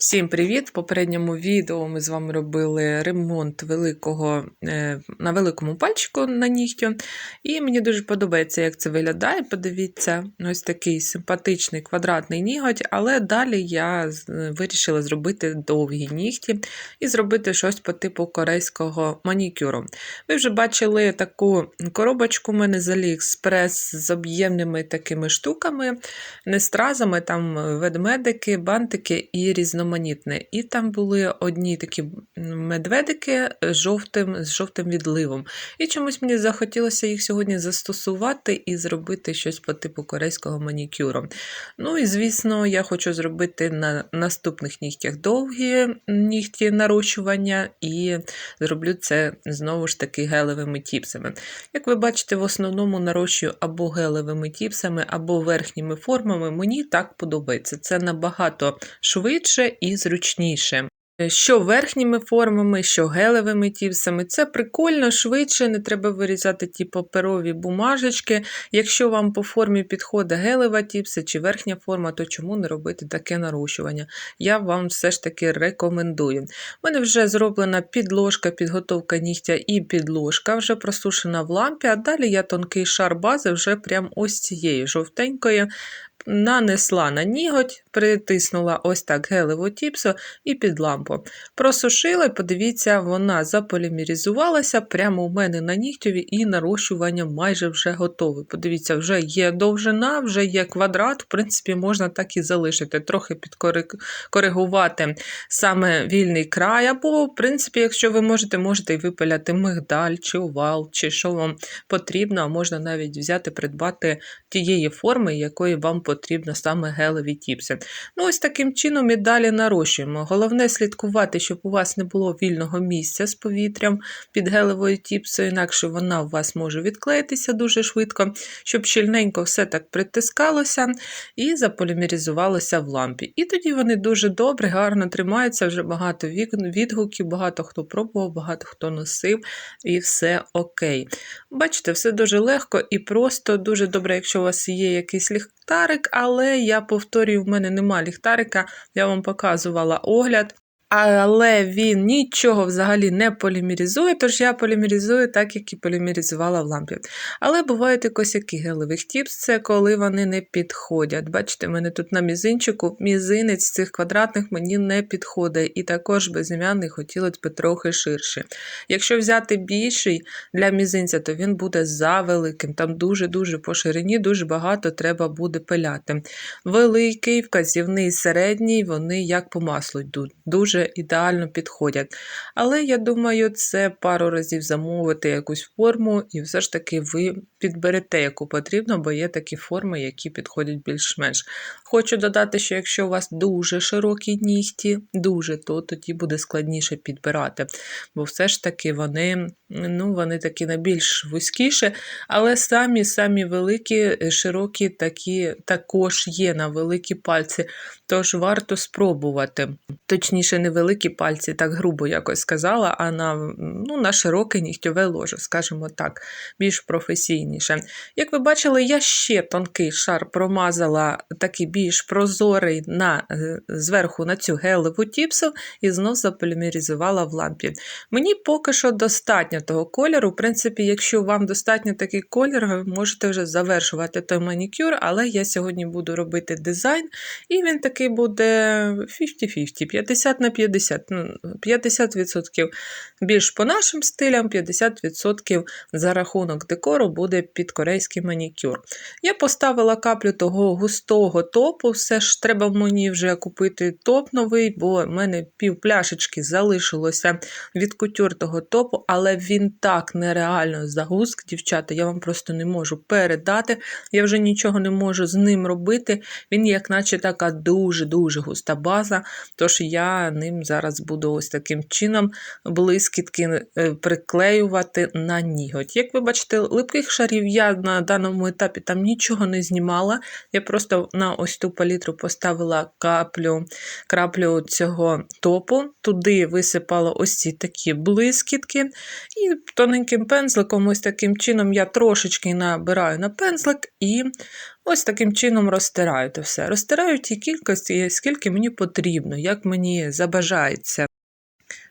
Всім привіт! В попередньому відео ми з вами робили ремонт великого, е, на великому пальчику на нігтю. І мені дуже подобається, як це виглядає. Подивіться, ось такий симпатичний квадратний ніготь, але далі я вирішила зробити довгі нігті і зробити щось по типу корейського манікюру. Ви вже бачили таку коробочку у мене з AliExpress з об'ємними такими штуками, не стразами, там ведмедики, бантики і різноманітне. І там були одні такі медведики з жовтим, з жовтим відливом. І чомусь мені захотілося їх сьогодні застосувати і зробити щось по типу корейського манікюру. Ну і звісно, я хочу зробити на наступних нігтях довгі нігті нарощування, і зроблю це знову ж таки гелевими тіпсами. Як ви бачите, в основному нарощую або гелевими тіпсами, або верхніми формами. Мені так подобається. Це набагато швидше і зручніше. Що верхніми формами, що гелевими тіпсами. Це прикольно, швидше, не треба вирізати ті паперові бумажечки. Якщо вам по формі підходить гелева тіпса чи верхня форма, то чому не робити таке нарощування? Я вам все ж таки рекомендую. У мене вже зроблена підложка, підготовка нігтя і підложка, вже просушена в лампі, а далі я тонкий шар бази вже прям ось цією жовтенькою нанесла на ніготь, притиснула ось так гелеву тіпсу і під лампу. Просушила, подивіться, вона заполімеризувалася прямо у мене на нігтєві, і нарощування майже вже готове. Подивіться, вже є довжина, вже є квадрат, в принципі, можна так і залишити, трохи підкоригувати саме вільний край, або, в принципі, якщо ви можете, можете і випиляти мигдаль чи овал, чи що вам потрібно, а можна навіть взяти, придбати тієї форми, якої вам потрібно саме гелеві тіпси. Ну, ось таким чином і далі нарощуємо. Головне слідкувати, щоб у вас не було вільного місця з повітрям під гелевою тіпсою, інакше вона у вас може відклеїтися дуже швидко, щоб щільненько все так притискалося і заполімеризувалося в лампі. І тоді вони дуже добре, гарно тримаються, вже багато відгуків, багато хто пробував, багато хто носив, і все окей. Бачите, все дуже легко і просто дуже добре, якщо у вас є якийсь ліхтарик, але я повторюю, в мене нема ліхтарика, я вам показувала огляд. Але він нічого взагалі не полімеризує, тож я полімеризую так, як і полімеризувала в лампі. Але бувають і косяки гелевих тіпс, це коли вони не підходять. Бачите, в мене тут на мізинчику мізинець цих квадратних мені не підходить, і також безім'яний хотілося б трохи ширше. Якщо взяти більший для мізинця, то він буде завеликим. Там дуже-дуже по ширині, дуже багато треба буде пиляти. Великий, вказівний, середній, вони як по маслу йдуть, дуже ідеально підходять. Але я думаю, це пару разів замовити якусь форму, і все ж таки ви підберете, яку потрібно, бо є такі форми, які підходять більш-менш. Хочу додати, що якщо у вас дуже широкі нігті, дуже, то тоді буде складніше підбирати. Бо все ж таки вони, ну, вони такі найбільш вузькіші, але самі самі великі, широкі такі також є на великі пальці. Тож варто спробувати. Точніше, не великі пальці, так грубо якось сказала, а на, ну, на широке нігтьове ложе, скажімо так, більш професійніше. Як ви бачили, я ще тонкий шар промазала, такий більш прозорий на, е, зверху на цю гелеву тіпсу і знов заполімеризувала в лампі. Мені поки що достатньо того кольору. В принципі, якщо вам достатньо такий колір, ви можете вже завершувати той манікюр, але я сьогодні буду робити дизайн, і він такий буде 50-50, 50 на 50. Ну, 50% більш по нашим стилям, 50% за рахунок декору буде під корейський манікюр. Я поставила каплю того густого топу, все ж треба мені вже купити топ новий, бо в мене пів пляшечки залишилося від кутюр того топу, але він так нереально загуст, дівчата, я вам просто не можу передати. Я вже нічого не можу з ним робити. Він, як наче така дуже-дуже густа база. Тож я ним зараз буду ось таким чином блискітки е, приклеювати на ніготь. Як ви бачите, липких шарів я на даному етапі там нічого не знімала. Я просто на ось ту палітру поставила каплю, краплю цього топу, туди висипала ось ці такі блискітки. І тоненьким пензликом, ось таким чином, я трошечки набираю на пензлик і Ось таким чином розтираю те все. Розтираю ті кількості, скільки мені потрібно, як мені забажається.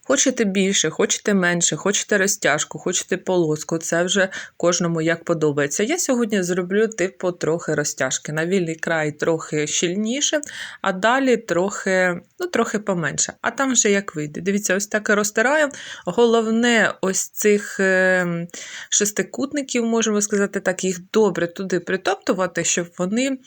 Хочете більше, хочете менше, хочете розтяжку, хочете полоску. Це вже кожному як подобається. Я сьогодні зроблю типу трохи розтяжки. На вільний край трохи щільніше, а далі трохи, ну, трохи поменше. А там вже як вийде. Дивіться, ось так і розтираю. Головне, ось цих е, шестикутників, можемо сказати так, їх добре туди притоптувати, щоб вони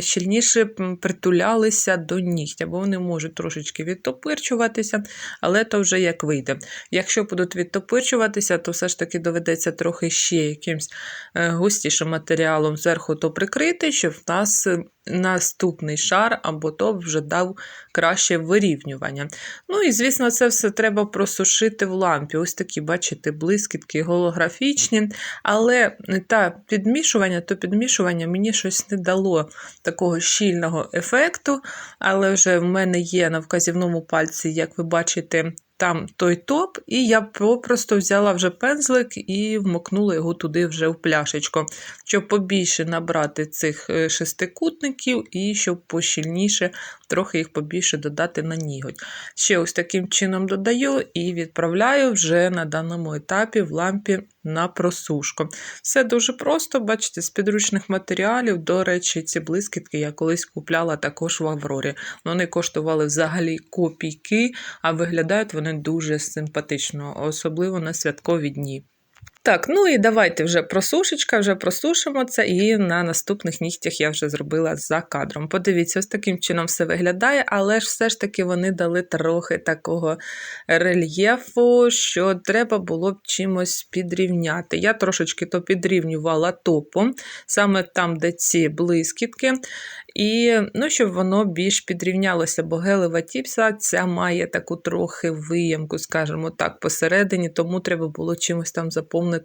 щільніше притулялися до нігтя, бо вони можуть трошечки відтопирчуватися, але то вже як вийде. Якщо будуть відтопирчуватися, то все ж таки доведеться трохи ще якимсь е, густішим матеріалом зверху то прикрити, щоб в нас е, наступний шар або топ вже дав краще вирівнювання. Ну і, звісно, це все треба просушити в лампі. Ось такі, бачите, блискітки голографічні. Але та підмішування, то підмішування мені щось не дало такого щільного ефекту. Але вже в мене є на вказівному пальці, як ви бачите, там той топ, і я попросту взяла вже пензлик і вмокнула його туди вже в пляшечку, щоб побільше набрати цих е, шестикутників і щоб пощільніше, трохи їх побільше додати на ніготь. Ще ось таким чином додаю і відправляю вже на даному етапі в лампі на просушку. Все дуже просто, бачите, з підручних матеріалів, до речі, ці блискітки я колись купляла також в Аврорі. Вони коштували взагалі копійки, а виглядають вони дуже симпатично, особливо на святкові дні. Так, ну і давайте вже просушечка, вже просушимо це, і на наступних нігтях я вже зробила за кадром. Подивіться, ось таким чином все виглядає, але ж все ж таки вони дали трохи такого рельєфу, що треба було б чимось підрівняти. Я трошечки то підрівнювала топом, саме там, де ці блискітки. І ну, щоб воно більш підрівнялося, бо гелева тіпса ця має таку трохи виямку, скажімо так, посередині, тому треба було чимось там заповнити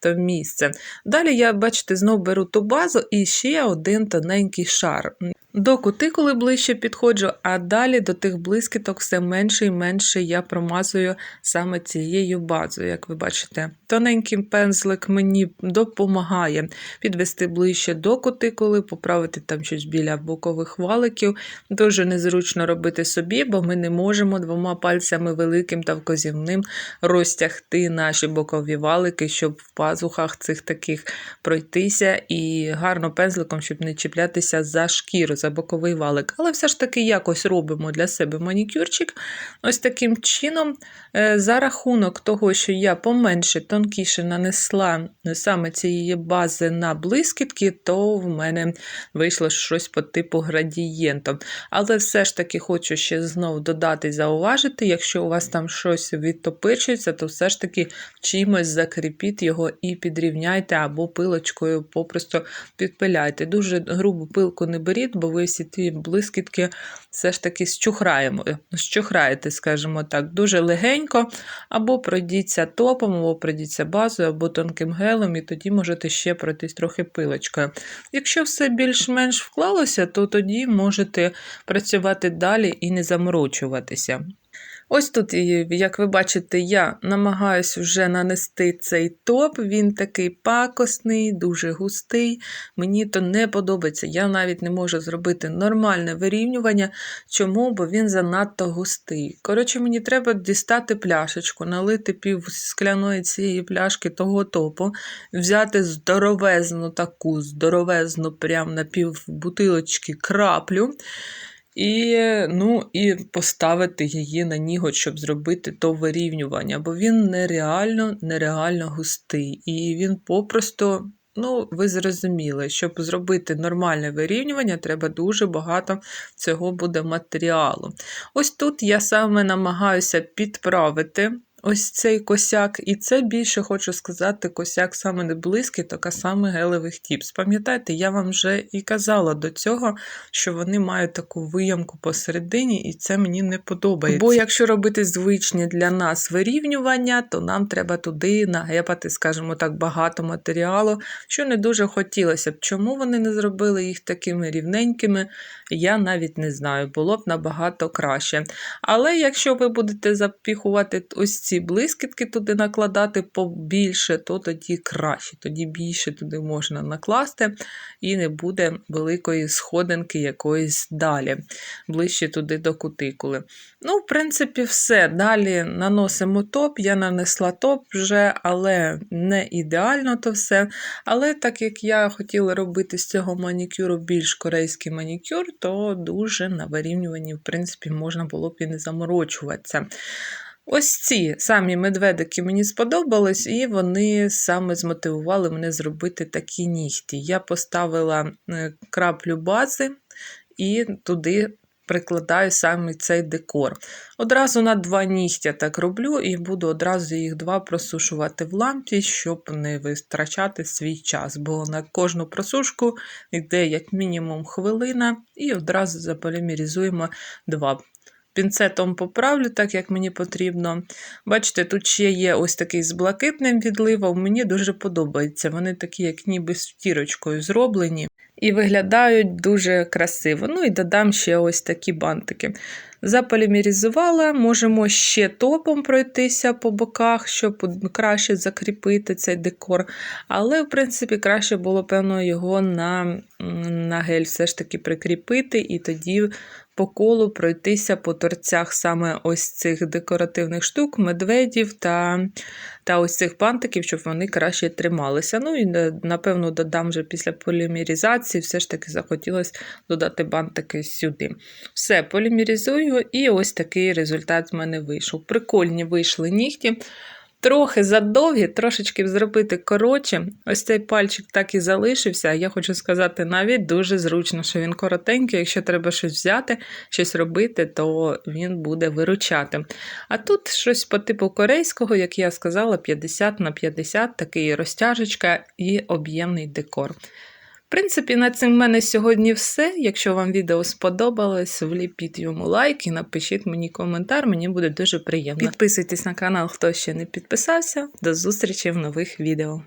то місце. Далі я, бачите, знову беру ту базу і ще один тоненький шар. До кутикули ближче підходжу, а далі до тих блискіток все менше і менше я промазую саме цією базою, як ви бачите. Тоненький пензлик мені допомагає підвести ближче до кутикули, поправити там щось біля бокових валиків. Дуже незручно робити собі, бо ми не можемо двома пальцями великим та вказівним розтягти наші бокові валики, щоб в пазухах цих таких пройтися і гарно пензликом, щоб не чіплятися за шкіру за боковий валик. Але все ж таки якось робимо для себе манікюрчик. Ось таким чином, е, за рахунок того, що я поменше, тонкіше нанесла саме цієї бази на блискітки, то в мене вийшло щось по типу градієнту. Але все ж таки хочу ще знову додати зауважити, якщо у вас там щось відтопичується, то все ж таки чимось закріпіть його і підрівняйте або пилочкою попросту підпиляйте. Дуже грубу пилку не беріть, бо ви всі ті блискітки все ж таки щухраємо, щухраєте, скажімо так, дуже легенько, або пройдіться топом, або пройдіться базою, або тонким гелем, і тоді можете ще пройтись трохи пилочкою. Якщо все більш-менш вклалося, то тоді можете працювати далі і не заморочуватися. Ось тут, як ви бачите, я намагаюся вже нанести цей топ. Він такий пакосний, дуже густий. Мені то не подобається. Я навіть не можу зробити нормальне вирівнювання. Чому? Бо він занадто густий. Коротше, мені треба дістати пляшечку, налити пів скляної цієї пляшки того топу, взяти здоровезну таку, здоровезну, прям на пів бутилочки краплю. І ну, і поставити її на ніготь, щоб зробити то вирівнювання, бо він нереально нереально густий. І він попросту, ну, ви зрозуміли, щоб зробити нормальне вирівнювання, треба дуже багато цього буде матеріалу. Ось тут я саме намагаюся підправити ось цей косяк, і це більше хочу сказати, косяк саме не блискіток, а саме гелевих тіпс. Пам'ятаєте, я вам вже і казала до цього, що вони мають таку виямку посередині, і це мені не подобається. Бо якщо робити звичні для нас вирівнювання, то нам треба туди нагепати, скажімо так, багато матеріалу, що не дуже хотілося б. Чому вони не зробили їх такими рівненькими, я навіть не знаю, було б набагато краще. Але якщо ви будете запіхувати ось ці ці блискітки туди накладати побільше, то тоді краще. Тоді більше туди можна накласти і не буде великої сходинки якоїсь далі, ближче туди до кутикули. Ну, в принципі, все. Далі наносимо топ. Я нанесла топ вже, але не ідеально то все. Але так як я хотіла робити з цього манікюру більш корейський манікюр, то дуже на вирівнюванні, в принципі, можна було б і не заморочуватися. Ось ці самі медведики мені сподобались, і вони саме змотивували мене зробити такі нігті. Я поставила е, краплю бази і туди прикладаю саме цей декор. Одразу на два нігтя так роблю, і буду одразу їх два просушувати в лампі, щоб не витрачати свій час. Бо на кожну просушку йде як мінімум хвилина, і одразу заполімеризуємо два. Пінцетом поправлю, так як мені потрібно. Бачите, тут ще є ось такий з блакитним відливом. Мені дуже подобається. Вони такі, як ніби з втірочкою зроблені. І виглядають дуже красиво. Ну і додам ще ось такі бантики. Заполімеризувала, можемо ще топом пройтися по боках, щоб краще закріпити цей декор. Але, в принципі, краще було, певно, його на, на гель все ж таки прикріпити, і тоді по колу пройтися по торцях саме ось цих декоративних штук, медведів та та ось цих бантиків, щоб вони краще трималися. Ну і напевно додам вже після полімеризації, все ж таки захотілося додати бантики сюди. Все, полімеризую, і ось такий результат в мене вийшов. Прикольні вийшли нігті. Трохи задовгі, трошечки зробити коротше. Ось цей пальчик так і залишився. Я хочу сказати, навіть дуже зручно, що він коротенький. Якщо треба щось взяти, щось робити, то він буде виручати. А тут щось по типу корейського, як я сказала, 50 на 50, такий розтяжечка і об'ємний декор. В принципі, на цим в мене сьогодні все. Якщо вам відео сподобалось, вліпіть йому лайк і напишіть мені коментар, мені буде дуже приємно. Підписуйтесь на канал, хто ще не підписався. До зустрічі в нових відео.